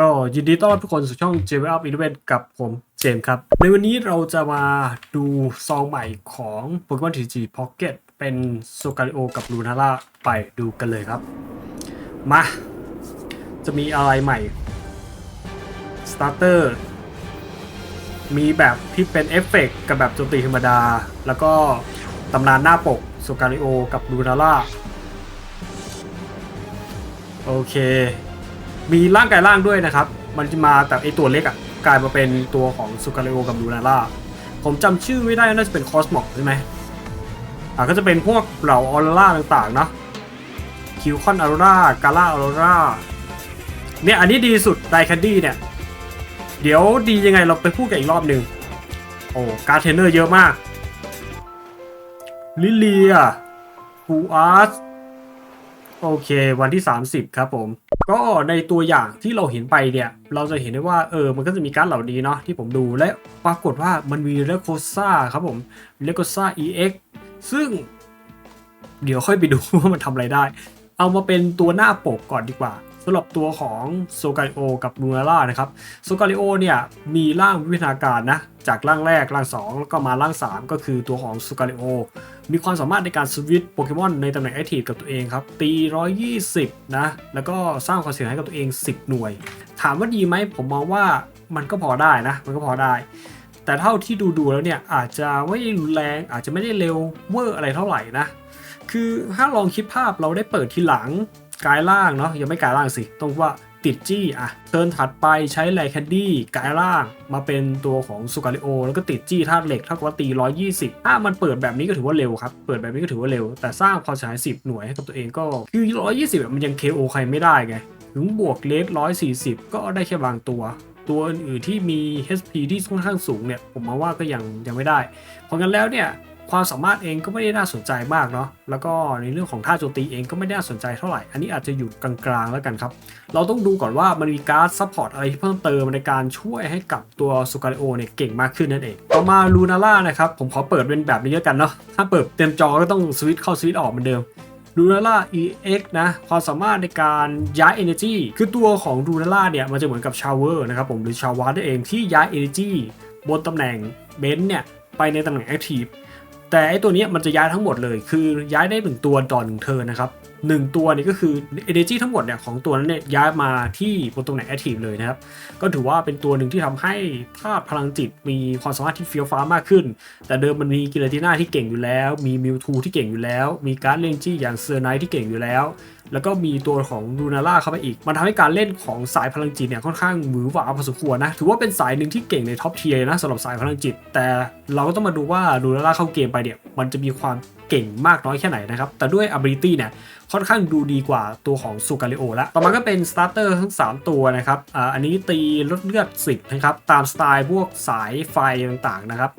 ก็ยินดีต้อนรับทุกคนสู่ช่อง j w Up Event กับผมเจมส์ครับ ในวันนี้เราจะมาดูซองใหม่ของ Pokemon TG Pocket เป็นโซกา i โอกับลูนาร่าไปดูกันเลยครับ มา จะมีอะไรใหม่สตาร์เตอร์มีแบบที่เป็นเอฟเฟกต์กับแบบโจมตีธรรมดา แล้วก็ตำนานหน้าปกโซกา i โอกับลูนาร่าโอเค มีร่างกายร่างด้วยนะครับ มันจะมาแต่ไอตัวเล็กอะกลายมาเป็นตัวของสุกาเลโอกับลูนาร่าผมจำชื่อไม่ได้น่าจะเป็นคอสมอกใช่ไหมอะก็จะเป็นพวกเหล่าออรราต่างๆเนาะคิวคอนออรรากาล่าออรราเนี่ยอันนี้ดีสุดไดแคนดี้เนี่ย เดี๋ยวดียังไงเราไปพูดกันอีกรอบหนึ่งโอ้การเทรนเนอร์เยอะมากลิเลียฟูอาร์ โอเค วันที่ 30 ครับผม ก็ในตัวอย่างที่เราเห็นไปเนี่ย เราจะเห็นได้ว่าเออมันก็จะมีการดเหล่านี้เนาะที่ผมดูและปรากฏว่ามันมีเลโคซ่าครับผมเลโคซ่า EX ซึ่ง เดี๋ยวค่อยไปดูว่ามันทำอะไรได้ เอามาเป็นตัวหน้าปกก่อนดีกว่าำหรับตัวของโซกา i โอกับลูนาร่านะครับโซกา i โอเนี่ยมีร่างวิวัฒนาการนะจากร่างแรกร่าง 2 แล้วก็มาร่าง 3 ก็คือตัวของโซกา i โอมีความสามารถในการสวิตช์โปเกมอนในตำแหน่งแอคทีฟกับตัวเองครับตี 120 นะแล้วก็สร้างความเสียหายให้กับตัวเอง 10 หน่วย ถามว่าดีไหมผมมองว่ามันก็พอได้นะมันก็พอได้แต่เท่าที่ดูดูๆแล้วเนี่ยอาจจะไม่ไรุนแรงอาจจะไม่ได้เร็วเวอร์อะไรเท่าไหร่นะ คือถ้าลองคิดภาพเราได้เปิดทีหลัง กายล่างเนาะยังไม่กายล่างสิ ต้องว่าติดจี้อะเทิร์นถัดไปใช้ไลแคนดี้กายล่างมาเป็นตัวของสุกาลิโอ แล้วก็ติดจี้ธาตุเหล็กเท่ากับว่าตี 120 ถ้ามันเปิดแบบนี้ก็ถือว่าเร็วครับ เปิดแบบนี้ก็ถือว่าเร็ว แต่สร้างความเสียหาย 10 หน่วยให้กับตัวเองก็คือ 120 มันยัง KO ใครไม่ได้ไง ถึงบวกเลส140 ก็ได้แค่บางตัวตัวอื่นๆที่มี HP ที่ค่อนข้างสูงเนี่ย ผมมองว่าก็ยังยังไม่ได้ เพราะงั้นแล้วเนี่ย ความสามารถเองก็ไม่ได้น่าสนใจมากเนาะแล้วก็ในเรื่องของท่าโจมตีเองก็ไม่ได้น่าสนใจเท่าไหร่ อันนี้อาจจะอยู่กลางๆแล้วกันครับ เราต้องดูก่อนว่ามันมีการ์ดซัพพอร์ตอะไรที่เพิ่มเติมในการช่วยให้กับตัวสุกา i โอเนี่ยเก่งมากขึ้นนั่นเอง ต่อมาลูนาร่านะครับ ผมขอเปิดเป็นแบบนี้แล้วกันเนาะถ้าเปิดเต็มจอก็ต้องสวิตช์เข้าสวิตช์ออกเหมือนเดิมลูนาร่า EX นะความสามารถในการย้าย Energy คือตัวของลูนาร่าเนี่ยมันจะเหมือนกับชาวเวอร์นะครับผมหรือชาววาร์นั่นเองที่ย้าย Energy บนตำแหน่งเบนซ์เนี่ยไปในตำแหน่ง Active แต่ไอตัวนี้มันจะย้ายทั้งหมดเลย คือย้ายได้หนึ่งตัวต่อหนึ่งเทิร์นนะครับ หนึ่งตัวนี่ก็คือ energy ทั้งหมดเนี่ยของตัวนั้นเนี่ยย้ายมาที่บนตำแหน่ง active เลยนะครับ ก็ถือว่าเป็นตัวหนึ่งที่ทำให้ธาตุพลังจิตมีความสามารถที่เฟี้ยวฟ้ามากขึ้น แต่เดิมมันมีกิเลติน่าที่เก่งอยู่แล้ว มีมิวทูที่เก่งอยู่แล้ว มีการ์ดเลนจี้อย่างเซอร์ไนที่เก่งอยู่แล้ว แล้วก็มีตัวของลูนาร่าเข้าไปอีก มันทำให้การเล่นของสายพลังจิตเนี่ยค่อนข้างหวือหวาพอสมควรนะ ถือว่าเป็นสายหนึ่งที่เก่งในท็อปเทียร์นะสำหรับสายพลังจิต แต่เราก็ต้องมาดูว่าลูนาร่าเข้าเกมไปเนี่ยมันจะมีความ เก่งมากน้อยแค่ไหนนะครับ แต่ด้วย ability เนี่ยค่อนข้างดูดีกว่าตัวของซูการิโอแล้วต่อมาก็เป็นสตาร์เตอร์ทั้ง 3 ตัวนะครับออันนี้ตีลดเลือด 10 นะครับ ตามสไตล์พวกสายไฟต่างๆนะครับ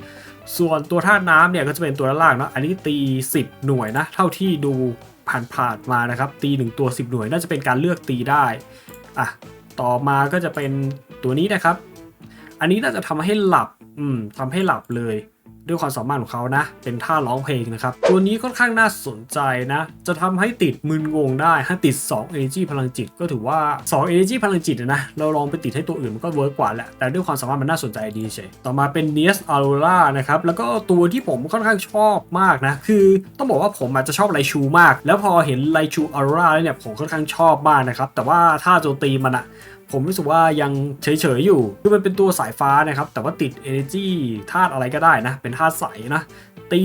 ส่วนตัวธาน้ำเนี่ยก็จะเป็นตัวด้านล่างเนาะ อันนี้ตี 10 หน่วยนะ เท่าที่ดูผ่านๆมานะครับ ตี 1 ตัว 10 หน่วยน่าจะเป็นการเลือกตีได้ อะ ต่อมาก็จะเป็นตัวนี้นะครับ อันนี้น่าจะทำให้หลับ อืมทำให้หลับเลย ด้วยความสามารถของเขานะ เป็นท่าร้องเพลงนะครับ ตัวนี้ค่อนข้างน่าสนใจนะ จะทำให้ติดมึนงงได้ ถ้าติด 2 energy พลังจิต ก็ถือว่า 2 energy พลังจิตอะนะ เราลองไปติดให้ตัวอื่นมันก็เวิร์กกว่าแหละ แต่ด้วยความสามารถมันน่าสนใจดีเฉย ต่อมาเป็น n e s Aurora นะครับ แล้วก็ตัวที่ผมค่อนข้างชอบมากนะ คือต้องบอกว่าผมอาจจะชอบไลชูมาก แล้วพอเห็นไลชู Aurora เนี่ยผมค่อนข้างชอบมากนะครับ แต่ว่าถ้าโจมตีมันอะ ผมรู้สึกว่ายังเฉยๆอยู่ คือมันเป็นตัวสายฟ้านะครับ แต่ว่าติด Energy ธาตุอะไรก็ได้นะ เป็นธาตุใสนะตี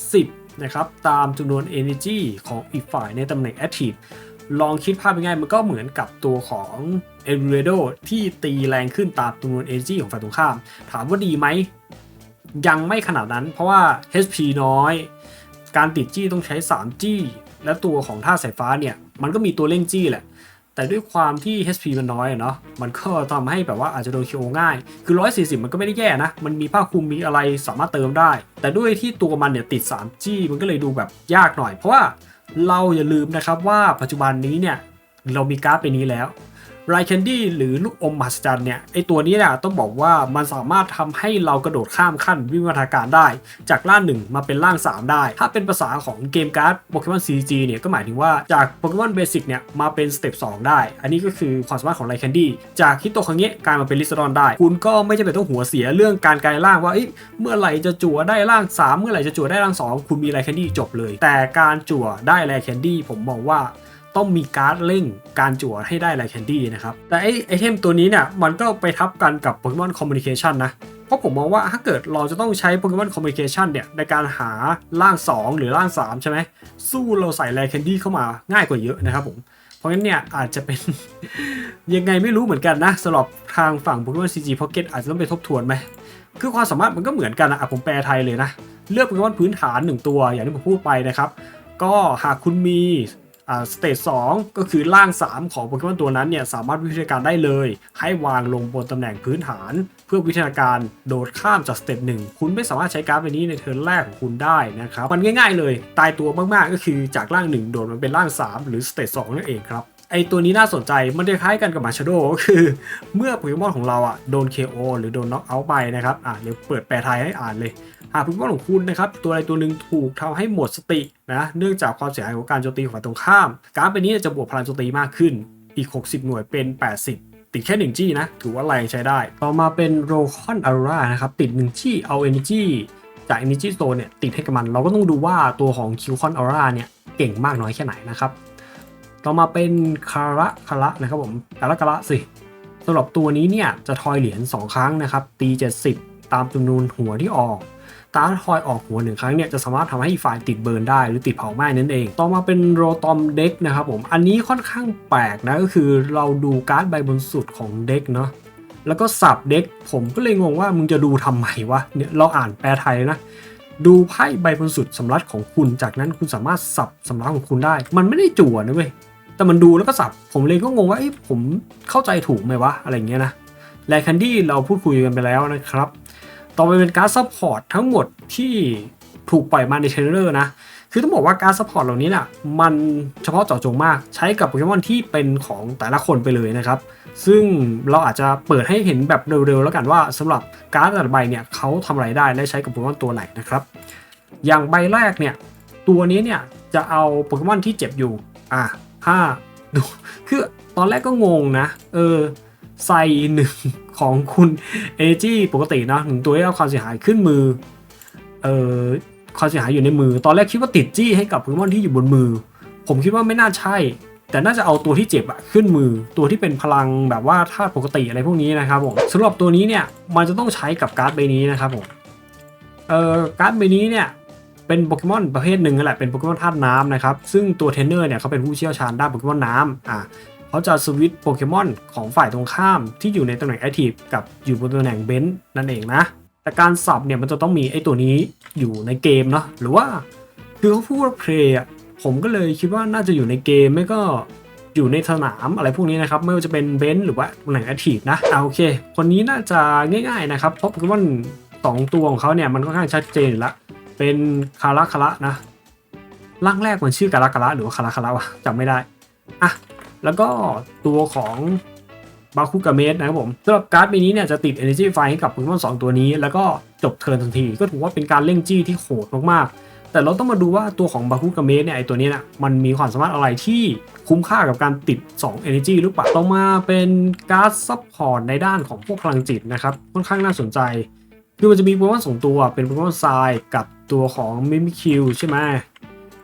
30นะครับ ตามจำนวน Energy ของอีกฝ่ายในตำแหน่ง Active ลองคิดภาพง่ายๆมันก็เหมือนกับตัวของ e l r e d o ที่ตีแรงขึ้นตามจำนวน Energy ของฝ่ายตรงข้าม ถามว่าดีไหม ยังไม่ขนาดนั้น เพราะว่า HP น้อย การติดจี้ต้องใช้ 3 จี้ และตัวของท่าสายฟ้าเนี่ย มันก็มีตัวเร่งจี้แหละ แต่ด้วยความที่ HP มันน้อยเนาะมันก็ทำให้แบบว่าอาจจะโดนคิโอง่าย คือ 140 มันก็ไม่ได้แย่นะ มันมีผ้าคลุมมีอะไรสามารถเติมได้ แต่ด้วยที่ตัวมันเนี่ยติด 3G มันก็เลยดูแบบยากหน่อย เพราะว่าเราอย่าลืมนะครับว่าปัจจุบันนี้เนี่ยเรามีการ์ดไปนี้แล้ว ไรแคนดี้หรือลูกอมมหัศจรรย์เนี่ยไอตัวนี้เนี่ยต้องบอกว่ามันสามารถทำให้เรากระโดดข้ามขั้นวิวัฒนาการได้ จากร่างหนึ่งมาเป็นร่าง 3 ได้ ถ้าเป็นภาษาของเกมการ์ดโปเกมอน CG เนี่ยก็หมายถึงว่าจากโปเกมอนเบสิกเนี่ยมาเป็นสเต็ป2ได้ อันนี้ก็คือความสามารถของไรแคนดี้จากฮิตโตคังเงะกลายมาเป็นลิซดอนได้ คุณก็ไม่จำเป็นต้องหัวเสียเรื่องการกลายร่างว่าเอ้เมื่อไหร่จะจั่วได้ร่าง 3 เมื่อไหร่จะจั่วได้ร่าง 2 คุณมีไรแคนดี้จบเลย แต่การจั่วได้ไรแคนดี้ผมมองว่า ต้องมีการ์ดเร่งการจั่วให้ได้ไลแคนดี้นะครับ แต่ไอไอเทมตัวนี้เนี่ยมันก็ไปทับกันกับโปเกมอนคอมมูนิเคชันนะ เพราะผมมองว่าถ้าเกิดเราจะต้องใช้โปเกมอนคอมมูนิเคชันเนี่ยในการหาร่าง 2 หรือร่าง 3 ใช่ไหมสู้เราใส่ไลแคนดี้เข้ามาง่ายกว่าเยอะนะครับผมเพราะงั้นเนี่ยอาจจะเป็น ยังไงไม่รู้เหมือนกันนะสำหรับทางฝั่ง Pokemon CG Pocket อาจจะต้องไปทบทวนไหมคือความสามารถมันก็เหมือนกันนะอะผมแปลไทยเลยนะเลือกโปเกมอนพื้นฐาน 1 ตัว อย่างที่ผมพูดไปนะครับ ก็หากคุณมี อ่าสเตจ2ก็คือร่าง 3 ของโปเกมอนตัวนั้นเนี่ยสามารถวิทยาการได้เลย ให้วางลงบนตำแหน่งพื้นฐาน เพื่อวิทยาการโดดข้ามจากสเตจ1คุณไม่สามารถใช้การ์ดใบนี้ในเทิร์นแรกของคุณได้นะครับมันง่าย ๆ เลย ตายตัวมากๆก็คือจากร่าง 1 โดดมันเป็นร่าง 3 หรือสเตจ2นั่นเองครับ ไอตัวนี้น่าสนใจมันจะคล้ายกันกับมาชโดก็คือ เมื่อโปเกมอนของเราอะโดน KO หรือโดนน็อกเอาท์ไปนะครับอะเดี๋ยวเปิดแปลไทยให้อ่านเลยหากโปเกมอนของคุณนะครับตัวใดตัวหนึ่งถูกทำให้หมดสตินะเนื่องจากความเสียหายของการโจมตีของฝ่ายตรงข้าม การ์ดใบนี้จะบวกพลังโจมตีมากขึ้นอีก 60 หน่วยเป็น 80ติดแค่1จี้นะ ถือว่าแรงใช้ได้ ต่อมาเป็นโรคอนอาร่านะครับ ติด1จี้เอา Energy จาก Energy Stone เนี่ย ติดให้กับมัน เราก็ต้องดูว่าตัวของคิวคอนอาร่าเนี่ย เก่งมากน้อยแค่ไหนนะครับ ต่อมาเป็นคาระคาระนะครับผมคาระคาระสิสำหรับตัวนี้เนี่ยจะทอยเหรียญ2 ครั้งนะครับ ตี 70 ตามจำนวนหัวที่ออกตาทอยออกหัวหนึ่งครั้งเนี่ยจะสามารถทำให้ฝ่ายติดเบิร์นได้หรือติดเผาไหม้นั่นเอง ต่อมาเป็นโรตอมเด็กนะครับผม อันนี้ค่อนข้างแปลกนะก็คือเราดูการ์ดใบบนสุดของเด็กเนาะ แล้วก็สับเด็กผมก็เลยงงว่ามึงจะดูทำไมวะ เนี่ยเราอ่านแปลไทยนะ ดูไพ่ใบบนสุดสำรับของคุณ จากนั้นคุณสามารถสับสำรับของคุณได้ มันไม่ได้จั่วนะเว้ย แต่มันดูแล้วก็สับ ผมเลยก็งงว่าอผมเข้าใจถูกไหมวะ อะไรเงี้ยนะแลคันดี้เราพูดคุยกันไปแล้วนะครับ ต่อไปเป็นการ์ดซัพพอร์ตทั้งหมดที่ถูกปล่อยมาในเทรลเลอร์นะ คือต้องบอกว่าการ์ดซัพพอร์ตเหล่านี้น่ะ มันเฉพาะเจาะจงมาก ใช้กับโปเกมอนที่เป็นของแต่ละคนไปเลยนะครับ ซึ่งเราอาจจะเปิดให้เห็นแบบเร็วๆแล้วกันว่าสำหรับการ์ดแต่ละใบเนี่ยเขาทำอะไรได้และใช้กับโปเกมอนตัวไหนนะครับ อย่างใบแรกเนี่ย ตัวนี้เนี่ยจะเอาโปเกมอนที่เจ็บอยู่ อะ ห้าดูคือตอนแรกก็งงนะ เออ ใส่หนึ่งของคุณเอจีปกตินะหนึ่งตัวที่เอาความเสียหายขึ้นมือ เอ่อความเสียหายอยู่ในมือ ตอนแรกคิดว่าติดจี้ให้กับโปเกมอนที่อยู่บนมือ ผมคิดว่าไม่น่าใช่ แต่น่าจะเอาตัวที่เจ็บอะขึ้นมือ ตัวที่เป็นพลังแบบว่าธาตุปกติอะไรพวกนี้นะครับผมสำหรับตัวนี้เนี่ยมันจะต้องใช้กับการ์ดใบนี้นะครับผมเอ่อการ์ดใบนี้เนี่ย เป็นโปเกมอนประเภทหนึ่งนั่นแหละเป็นโปเกมอนธาตุน้ำนะครับซึ่งตัวเทรนเนอร์เนี่ยเขาเป็นผู้เชี่ยวชาญด้านโปเกมอนน้ำอะเขาจะสวิตช์โปเกมอนของฝ่ายตรงข้ามที่อยู่ในตำแหน่งแอคทีฟกับอยู่บนตำแหน่งเบนซ์นั่นเองนะแต่การสับเนี่ยมันจะต้องมีไอ้ตัวนี้อยู่ในเกมเนาะหรือว่าคือเขาพูดว่าเพลย์อะผมก็เลยคิดว่าน่าจะอยู่ในเกมไม่ก็อยู่ในสนามอะไรพวกนี้นะครับ ไม่ว่าจะเป็นเบนซ์หรือว่าตำแหน่งแอคทีฟนะอ่าโอเค คนนี้น่าจะง่ายๆนะครับเพราะโปเกมอนสองตัวของเขาเนี่ยมันค่อนข้างชัดเจนอยู่ละ เป็นคาราคาระนะร่างแรกมันชื่อคาราคาระหรือว่าคาราคาระวะจำไม่ได้อะแล้วก็ตัวของบาคุกาเมสนะครับผมสำหรับการ์ดใบนี้เนี่ยจะติด Energy ไฟให้กับโปเกมอน2ตัวนี้ แล้วก็จบเทิร์นทันที ก็ถือว่าเป็นการเร่งจี้ที่โหดมากๆ แต่เราต้องมาดูว่าตัวของบาคุกาเมสเนี่ยไอตัวนี้นะมันมีความสามารถอะไรที่คุ้มค่ากับการติด 2 Energy หรือเปล่าต่อมาเป็นการ์ดซัพพอร์ตในด้านของพวกพลังจิตนะครับค่อนข้างน่าสนใจ คือมันจะมีโปเกมอนสองตัวเป็นโปเกมอนทรายกับตัวของมิมิคิวใช่ไหม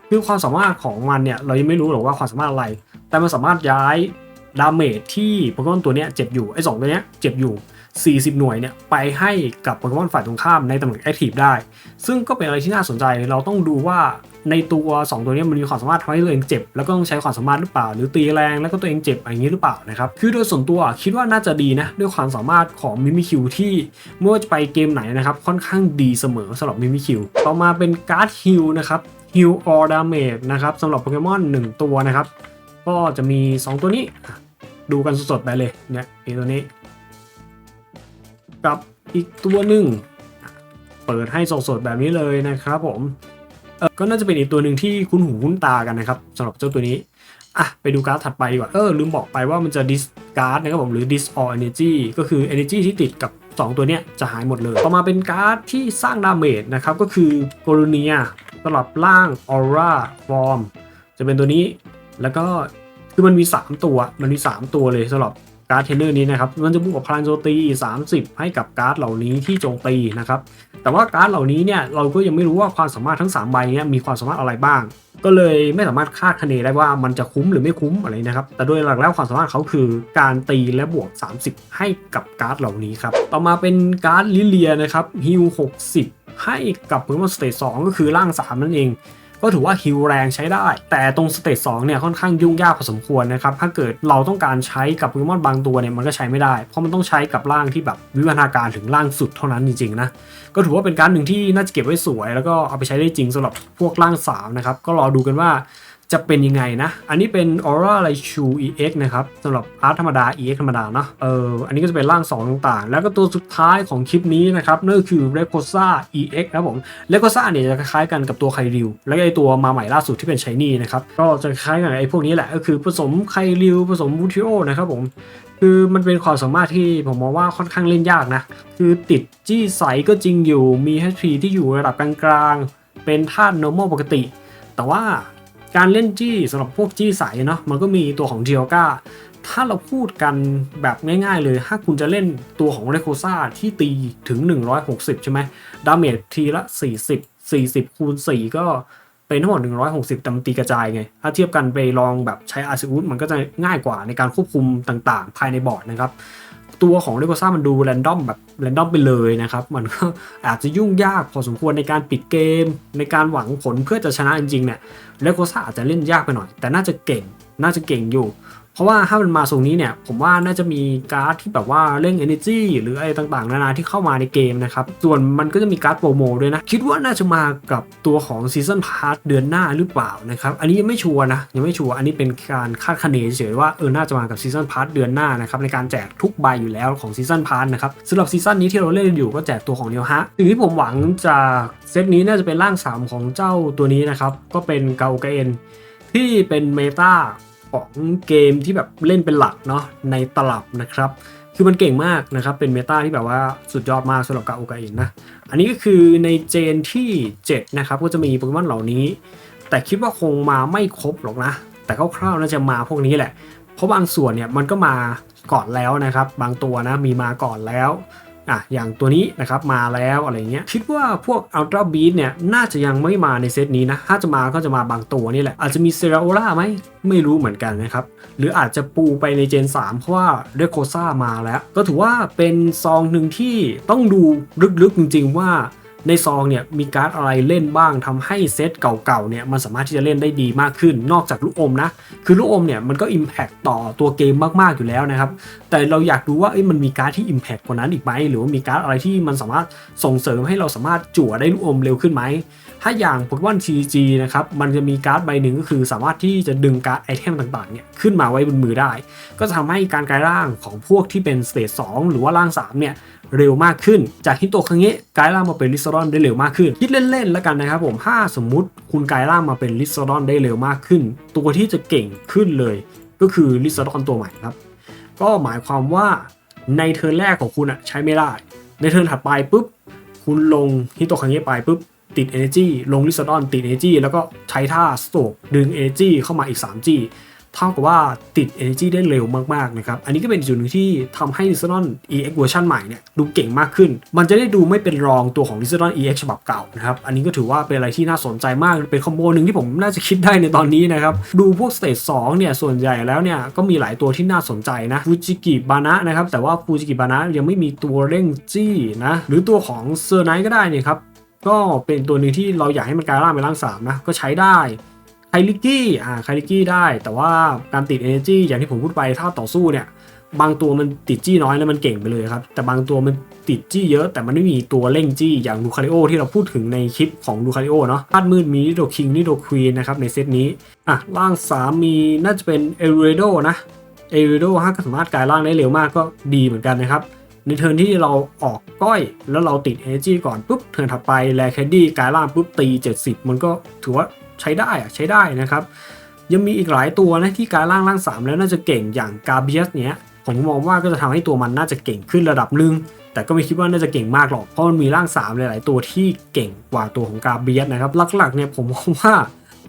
คือความสามารถของมันเนี่ยเรายังไม่รู้หรอกว่าความสามารถอะไร แต่มันสามารถย้ายดาเมจที่โปเกมอนตัวเนี้ยเจ็บอยู่ไอ้สองตัวเนี้ยเจ็บอยู่ 40 หน่วยเนี่ยไปให้กับโปเกมอนฝ่ายตรงข้ามในตำแหน่งแอคทีฟได้ ซึ่งก็เป็นอะไรที่น่าสนใจเราต้องดูว่า ในตัว2ตัวนี้มันมีความสามารถทำให้ตัวเองเจ็บ แล้วก็ต้องใช้ความสามารถหรือเปล่า หรือตีแรงแล้วก็ตัวเองเจ็บอย่างนี้หรือเปล่านะครับคือโดยส่วนตัวคิดว่าน่าจะดีนะด้วยความสามารถของมิมิคิวที่ไม่ว่าจะไปเกมไหนนะครับค่อนข้างดีเสมอสำหรับมิมิคิวต่อมาเป็นการ์ดฮิลนะครับฮิลออร์ดาเมจนะครับสำหรับโปเกมอน1ตัวนะครับก็จะมี 2 ตัวนี้ ดูกันสดๆไปเลยเนี่ยไอตัวนี้ กับอีกตัวหนึ่งเปิดให้สดๆแบบนี้เลยนะครับผม ก็น่าจะเป็นอีกตัวหนึ่งที่คุ้นหูคุ้นตากันนะครับสำหรับเจ้าตัวนี้อะไปดูการ์ดถัดไปดีกว่าเออลืมบอกไปว่ามันจะดิสการ์ดนะครับผมหรือ dis all energy ก็คือ energy ที่ติดกับ 2 ตัวเนี้ยจะหายหมดเลย ต่อมาเป็นการ์ดที่สร้างดาเมจนะครับ ก็คือโกลเนียสลับร่าง aura form จะเป็นตัวนี้แล้วก็คือมันมี 3 ตัวมันมี 3 ตัวเลยสำหรับ การ์ดเทนเนอร์นี้นะครับมันจะบวกพลังโจมตี 30 ให้กับการ์ดเหล่านี้ที่โจมตีนะครับแต่ว่าการ์ดเหล่านี้เนี่ยเราก็ยังไม่รู้ว่าความสามารถทั้ง3ใบเนี้มีความสามารถอะไรบ้าง ก็เลยไม่สามารถคาดคะเนได้ว่ามันจะคุ้มหรือไม่คุ้มอะไรนะครับแต่โดยหลักแล้วความสามารถเขาคือการตีและบวก 30 ให้กับการ์ดเหล่านี้ครับต่อมาเป็นการ์ดลิเลียนะครับฮิล60 ให้กับโปเกมอนสเตจ2ก็คือร่าง 3 นั่นเอง ก็ถือว่าฮิลแรงใช้ได้ แต่ตรงสเตจ2เนี่ยค่อนข้างยุ่งยากพอสมควรนะครับ ถ้าเกิดเราต้องการใช้กับโปเกมอนบางตัวเนี่ยมันก็ใช้ไม่ได้ เพราะมันต้องใช้กับร่างที่แบบวิวัฒนาการถึงร่างสุดเท่านั้นจริงๆนะ ก็ถือว่าเป็นการหนึ่งที่น่าจะเก็บไว้สวย แล้วก็เอาไปใช้ได้จริงสำหรับพวกร่างสาวนะครับ ก็รอดูกันว่า จะเป็นยังไงนะ อันนี้เป็น Aura Raichu EX นะครับสำหรับอาร์ตธรรมดา EX ธรรมดาเนาะเอออันนี้ก็จะเป็นร่าง2ต่างๆ แล้วก็ตัวสุดท้ายของคลิปนี้นะครับนั่นก็คือ r e c o s a EX ครับผม r e c o s a เนี่ยจะคล้ายกันกับตัวไคริว แล้วก็ไอตัวมาใหม่ล่าสุดที่เป็น Shiny นะครับ ก็จะคล้ายกันกับไอพวกนี้แหละ ก็คือผสมไคริวผสมบูทิโอนะครับผมคือมันเป็นความสามารถที่ผมมองว่าค่อนข้างเล่นยากนะ คือติดจี้ใสก็จริงอยู่มี HP ที่อยู่ระดับกลางๆเป็นธาตุ normal ปกติ แต่ว่า การเล่นจี้สำหรับพวกจี้ใสเนาะมันก็มีตัวของ d ิ o ก้าถ้าเราพูดกันแบบง่ายๆเลย ถ้าคุณจะเล่นตัวของเรโคซ่าที่ตีถึง 160 ใช่ไหมดาเมจทีละ 40 40 คูณ 4 ก็เป็นทั้งหมด 160แต่มันตีกระจายไง ถ้าเทียบกันไปลองแบบใช้อาร์ซิอุสมันก็จะง่ายกว่าในการควบคุมต่างๆ ภายในบอร์ดนะครับ ตัวของเรโกซ่ามันดูแรนดอมแบบแรนดอมไปเลยนะครับ มันก็อาจจะยุ่งยากพอสมควรในการปิดเกม ในการหวังผลเพื่อจะชนะจริงๆเนี่ยเรโกซ่าอาจจะเล่นยากไปหน่อย แต่น่าจะเก่งน่าจะเก่งอยู่ เพราะว่าถ้ามันมาทรงนี้เนี่ย ผมว่าน่าจะมีการ์ดที่แบบว่าเร่ง Energy หรืออะไรต่างๆ นานาที่เข้ามาในเกมนะครับ ส่วนมันก็จะมีการ์ดโปรโมด้วยนะ คิดว่าน่าจะมากับตัวของซีซันพาร์ทเดือนหน้าหรือเปล่านะครับ อันนี้ยังไม่ชัวร์นะ ยังไม่ชัวร์ อันนี้เป็นการคาดคะเนเฉยๆว่าเออ น่าจะมากับซีซันพาร์ทเดือนหน้านะครับในการแจกทุกใบอยู่แล้วของซีซันพาร์ทนะครับสำหรับซีซันนี้ที่เราเล่นอยู่ก็แจกตัวของเนียวฮะสิ่งที่ผมหวังจากเซตนี้น่าจะเป็นร่าง 3 ของเจ้าตัวนี้นะครับก็เป็นเกาเกนที่เป็นเมตา ของเกมที่แบบเล่นเป็นหลักเนาะในตลับนะครับ คือมันเก่งมากนะครับ เป็นเมตาที่แบบว่าสุดยอดมากสำหรับกาโอกาอินนะ อันนี้ก็คือในเจนที่ 7 นะครับ ก็จะมีโปเกมอนเหล่านี้ แต่คิดว่าคงมาไม่ครบหรอกนะ แต่คร่าวๆน่าจะมาพวกนี้แหละ เพราะบางส่วนเนี่ยมันก็มาก่อนแล้วนะครับ บางตัวนะมีมาก่อนแล้ว อะอย่างตัวนี้นะครับมาแล้วอะไรเงี้ยคิดว่าพวก Ultra Beast เนี่ยน่าจะยังไม่มาในเซตนี้นะ ถ้าจะมาก็จะมาบางตัวนี่แหละ อาจจะมีเซราโอล่าไหมไม่รู้เหมือนกันนะครับ หรืออาจจะปูไปในเจน 3 เพราะว่าเรโคซ่ามาแล้ว ก็ถือว่าเป็นซองหนึ่งที่ต้องดูลึกๆจริงๆว่า ในซองเนี่ยมีการ์ดอะไรเล่นบ้างทำให้เซตเก่าๆเนี่ยมันสามารถที่จะเล่นได้ดีมากขึ้น นอกจากลูกอมนะ คือลูกอมเนี่ยมันก็ Impact ต่อตัวเกมมากๆอยู่แล้วนะครับ แต่เราอยากดูว่ามันมีการ์ดที่ Impact กว่านั้นอีกไหมหรือว่ามีการ์ดอะไรที่มันสามารถส่งเสริมให้เราสามารถจั่วได้ลูกอมเร็วขึ้นไหมถ้าอย่างโปเกมอน TG นะครับมันจะมีการ์ดใบหนึ่งก็คือสามารถที่จะดึงการ์ดไอเทมต่างๆเนี่ยขึ้นมาไว้บนมือได้ ก็จะทำให้การกลายร่างของพวกที่เป็นสเตจ2หรือว่าร่าง3เนี่ย เร็วมากขึ้น จากฮิโตคังเงะกลายร่างมาเป็นลิซอดอนได้เร็วมากขึ้น คิดเล่นๆแล้วกันนะครับผมถ้าสมมุติคุณกลายร่างมาเป็นลิซอดอนได้เร็วมากขึ้น ตัวที่จะเก่งขึ้นเลย ก็คือลิซอดอนตัวใหม่ครับก็หมายความว่าในเทิร์นแรกของคุณอะใช้ไม่ได้ ในเทิร์นถัดไปปุ๊บคุณลงฮิโตคังเงะไปปุ๊บติด Energy ลงลิซอดอนติด Energy แล้วก็ใช้ท่าสโตกดึง Energy เข้ามาอีก 3G เท่ากับว่าติด Energy ได้เร็วมากๆนะครับ อันนี้ก็เป็นจุดหนึ่งที่ทำให้ l i z a d o n EX เวอร์ชันใหม่เนี่ยดูเก่งมากขึ้น มันจะได้ดูไม่เป็นรองตัวของ l i z a d o n EX ฉบับเก่านะครับ อันนี้ก็ถือว่าเป็นอะไรที่น่าสนใจมาก เป็นคอมโบหนึ่งที่ผมน่าจะคิดได้ในตอนนี้นะครับ ดูพวกสเตจ2เนี่ยส่วนใหญ่แล้วเนี่ยก็มีหลายตัวที่น่าสนใจนะฟูจิกิบานะนะครับแต่ว่าฟูจิกิบานะยังไม่มีตัวเร่งจี้นะหรือตัวของเซอร์ไนก็ได้เนี่ยครับก็เป็นตัวหนึ่งที่เราอยากให้มันกลายร่างเป็นร่างสามนะก็ใช้ได้ คลิกี้อ่าไคลิกี้ได้ แต่ว่าการติด Energy อย่างที่ผมพูดไปถ้าต่อสู้เนี่ยบางตัวมันติดจี้น้อยแล้วมันเก่งไปเลยครับ แต่บางตัวมันติดจี้เยอะแต่มันไม่มีตัวเร่งจี้อย่างลูคาริโอที่เราพูดถึงในคลิปของลูคาริโอเนาะธาตุมืดมีนิโดคิงนิโดควีนนะครับในเซตนี้อะร่าง3มีน่าจะเป็นเอเรโดนะเอเรโดถ้าสามารถกลายร่างได้เร็วมากก็ดีเหมือนกันนะครับ ในเทิร์นที่เราออกก้อย แล้วเราติด Energy ก่อนปุ๊บเทิร์นถัดไปแลแคดดี้กลายร่างปุ๊บตี 70 มันก็ถือว่า ใช้ได้อะใช้ได้นะครับ ยังมีอีกหลายตัวนะที่การล่างล่าง 3 แล้วน่าจะเก่งอย่างกาเบียสเนี้ยผมมองว่าก็จะทำให้ตัวมันน่าจะเก่งขึ้นระดับหนึ่งแต่ก็ไม่คิดว่าน่าจะเก่งมากหรอกเพราะมันมีร่าง3หลาย ๆ ตัวที่เก่งกว่าตัวของกาเบียสนะครับหลักๆเนี่ยผมมองว่า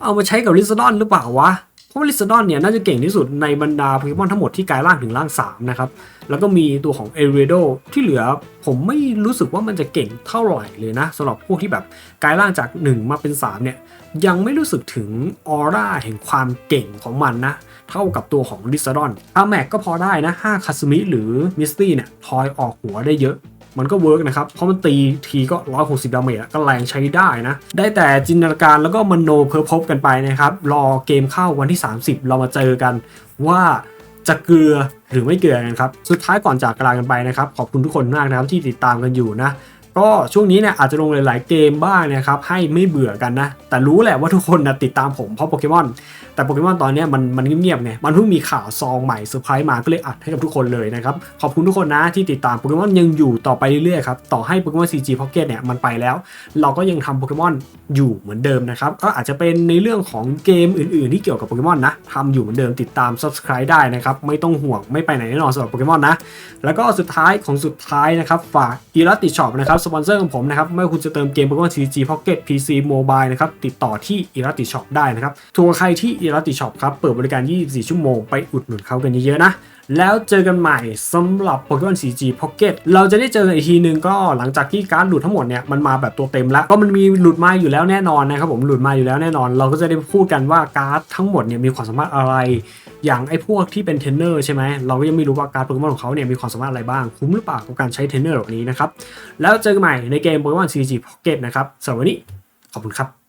เอามาใช้กับลิซดอนหรือเปล่าวะ ราะว่าลิซดอนเนี่ยน่าจะเก่งที่สุดในบรรดาโปเกมอนทั้งหมดที่กลายร่างถึงร่าง 3 นะครับ แล้วก็มีตัวของเอเรโดที่เหลือผมไม่รู้สึกว่ามันจะเก่งเท่าไหร่เลยนะสำหรับพวกที่แบบกลายร่างจาก 1 มาเป็น 3 เนี่ย ยังไม่รู้สึกถึงออร่าแห่งความเก่งของมันนะ เท่ากับตัวของลิซาดอนอาแม็กก็พอได้นะ5คาสมิหรือมิสตี้เนี่ยทอยออกหัวได้เยอะ มันก็เวิร์กนะครับ เพราะมันตีทีก็ 160 ดาเมจก็แรงใช้ได้นะ ได้แต่จินตนาการแล้วก็มโนเพ้อพบกันไปนะครับ รอเกมเข้าวันที่ 30 เรามาเจอกันว่าจะเกลือหรือไม่เกลือกันครับ สุดท้ายก่อนจากลากันไปนะครับ ขอบคุณทุกคนมากนะครับที่ติดตามกันอยู่นะ ก็ช่วงนี้เนี่ยอาจจะลงหลาย ๆ เกมบ้างนะครับให้ไม่เบื่อกันนะ แต่รู้แหละว่าทุกคนนะติดตามผมเพราะโปเกมอนแต่โปเกมอนตอนนี้มันมันเงียบๆไงมันเพิ่งมีข่าวซองใหม่เซอร์ไพรส์มาก็เลยอัดให้กับทุกคนเลยนะครับ ขอบคุณทุกคนนะที่ติดตามโปเกมอนยังอยู่ต่อไปเรื่อยๆครับต่อให้โปเกมอน CG Pocket เนี่ยมันไปแล้ว เราก็ยังทำโปเกมอนอยู่เหมือนเดิมนะครับก็อาจจะเป็นในเรื่องของเกมอื่น ๆ ที่เกี่ยวกับโปเกมอนนะทำอยู่เหมือนเดิมติดตาม Subscribe ได้นะครับไม่ต้องห่วงไม่ไปไหนแน่นอนสำหรับโปเกมอนนะแล้วก็สุดท้ายของสุดท้ายนะครับฝาก e l a t i Shop นะครับสปอนเซอร์ของผมนะครับไม่ว่าคุณจะเติมเกม Pokemon CG Pocket PC Mobile นะครับติดต่อที่ e l a t i Shop ได้นะครับทัวร์ใครที่ e l a t i Shop ครับเปิดบริการ 24 ชั่วโมงไปอุดหนุนเขากันเยอะๆนะ แล้วเจอกันใหม่สำหรับ Pokemon CG Pocket เราจะได้เจอกันอีกทีนึงก็หลังจากที่การ์ดหลุดทั้งหมดเนี่ยมันมาแบบตัวเต็มแล้ว ก็มันมีหลุดมาอยู่แล้วแน่นอนนะครับผมหลุดมาอยู่แล้วแน่นอน เราก็จะได้พูดกันว่าการ์ดทั้งหมดเนี่ยมีความสามารถอะไรอย่างไอ้พวกที่เป็นเทรนเนอร์ใช่ไหมเราก็ยังไม่รู้ว่าการ์ดโปเกมอนของเขาเนี่ยมีความสามารถอะไรบ้าง คุ้มหรือเปล่ากับการใช้เทรนเนอร์เหล่านี้นะครับ แล้วเจอกันใหม่ในเกม Pokemon CG Pocket นะครับสำหรับวันนี้ ขอบคุณครับ